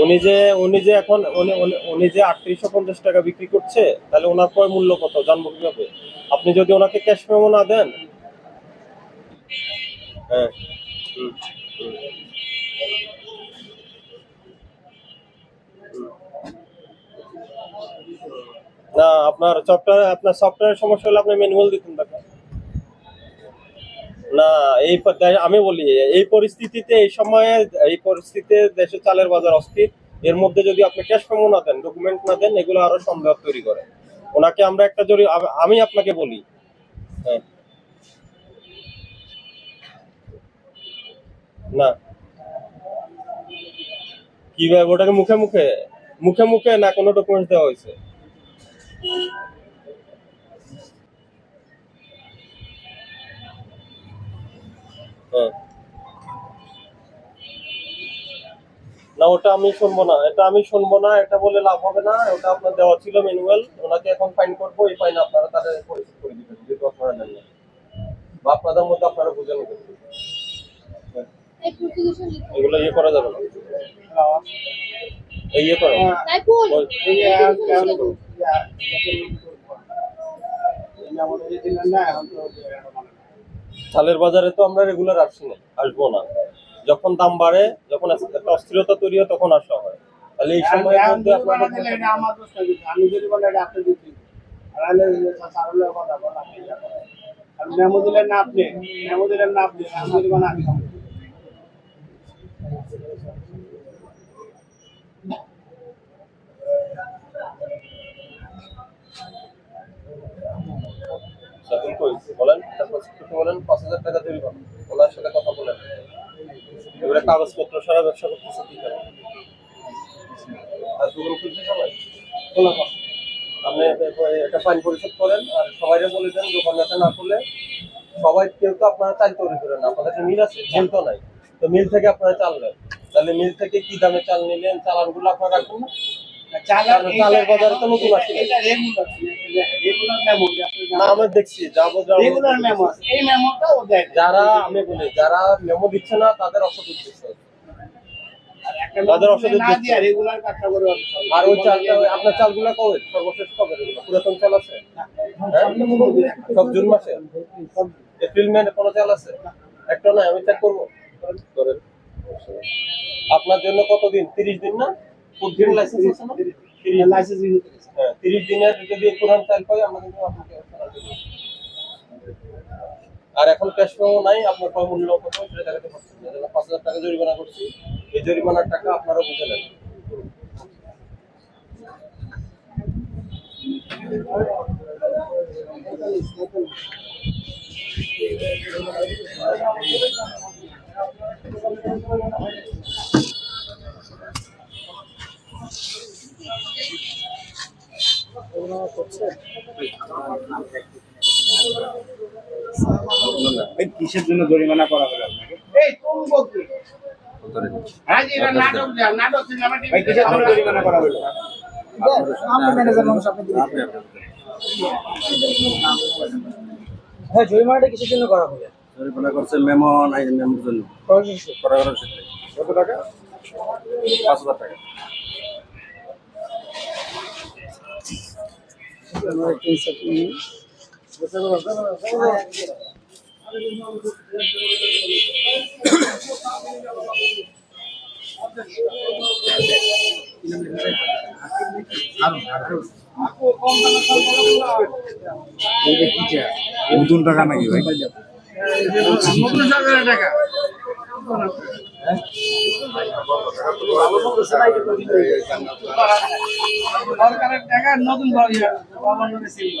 উনি যে উনি যে এখন, উনি, উনি- যে আটত্রিশশো পঞ্চাশ টাকা বিক্রি করছে, তাহলে ওনার ক্রয় মূল্য কত? জানব কীভাবে? আপনি যদি ওনাকে ক্যাশ মেমো না দেন? হ্যাঁ। না, আপনার সফটওয়্যার আপনার সফটওয়্যার সমস্যা হলে আপনি ম্যানুয়াল দিতেন না, এই আমি বলি, এই পরিস্থিতিতে, এই সময়ে, এই পরিস্থিতিতে দেশে চালের বাজার অস্থির। এর মধ্যে যদি আপনি ক্যাশ মেমো না দেন ডকুমেন্ট না দেন, এগুলো আরও সন্দেহ তৈরি করে। ওনাকে আমরা একটা জরি আমি আপনাকে বলি হ্যাঁ। না। কীভাবে ওটাকে মুখে মুখে মুখে মুখে না কোনো ডকুমেন্ট দেওয়া হয়েছে? না ওটা আমি শুনব না এটা আমি শুনব না এটা বলে লাভ হবে না ওটা আপনার দেওয়া ছিল ম্যানুয়াল ওনাকে এখন ফাইন করব এই ফাইন আপনারা তাদের পরিশোধ করে দিবেন যেহেতু আপনারা নেন না বা আপনাদের মধ্যে আপনারা বুঝে নেবেন হ্যাঁ, এগুলো ইয়ে করা যাবে না এই ইয়ে করো লিখুন চালের বাজারে তো আমরা রেগুলার আসি না আসব না। যখন দাম বাড়ে যখন একটা অস্থিরতা তৈরি হয় তখন আসা হয়। তাহলে এই সময় আমি যদি আপনি মেমো দিলেন না আপনি মেমো দিলেন না আপনি আমি যদি বলেন আমি খাব। সাইকেল কই বলেন তারপর কিছু বলেন পাঁচ হাজার টাকা জরিমানা ওনার সাথে কথা বলেন। এবারে কাগজপত্র সারা ব্যবসা করতেছে কি করে? আর খুলছে সবাই? খোলা আপনি একটা ফাইন পরিশোধ করেন আর বলে দেন না খুলে সবাই কেউ তো আপনারা চাল তৈরি করেন আপনাদের মিল আছে মিল তো নাই। তো মিল থেকে আপনারা চাল নেন। তাহলে মিল থেকে কি দামে চাল নিলেন? চালানগুলো আপনারা রাখবেন না চালের বাজারে তো নতুন আসছে। এটা রেগুলার রেগুলার না আমি দেখছি যাব যাব। রেগুলার মেমো এই মেমোটা দেয়। যারা আমি বলি যারা মেমো দিচ্ছে না তাদের অসৎ উদ্দেশ্য একটা তাদের মেমো হচ্ছে। রেগুলার কাজটা করে আর ওই চালটা আপনার চালগুলো কবে? সর্বশেষ কবে? পুরাতন চাল আছে? হ্যাঁ? সব জুন মাসে? এপ্রিল মে কোনো চাল আছে? একটা নয় আমি চেক করব। আপনার জন্য কতদিন? তিরিশ দিন না? লাইসেন্স আছে না। লাইসেন্স হ্যাঁ তিরিশ দিনের যদি পুরান চাল পাই আমরা কিন্তু আপনাকে আর এখন ক্যাশ নাই আপনার কয় মূল্য কত সেটা দেখাতে পারছেন পাঁচ হাজার টাকা জরিমানা করছি এই জরিমানার টাকা আপনারা বুঝে নেন কিসের জন্য জরিমানা করা হলো আপনাকে? এই তুমি বলছি হ্যাঁ জি এটা নাটক সিনেমা কিসের জন্য জরিমানা করা হলো? হ্যাঁ জরিমানাটা কিসের জন্য করা হবে পরিকল্পনা করছে মেমো নাই মেমোর জন্য। করা করার কত টাকা? পাঁচ হাজার টাকা। নতুন টাকা নাকি ভাই? নতুন সরকারের টাকা। সরকারের টাকা নতুন বাবা সিল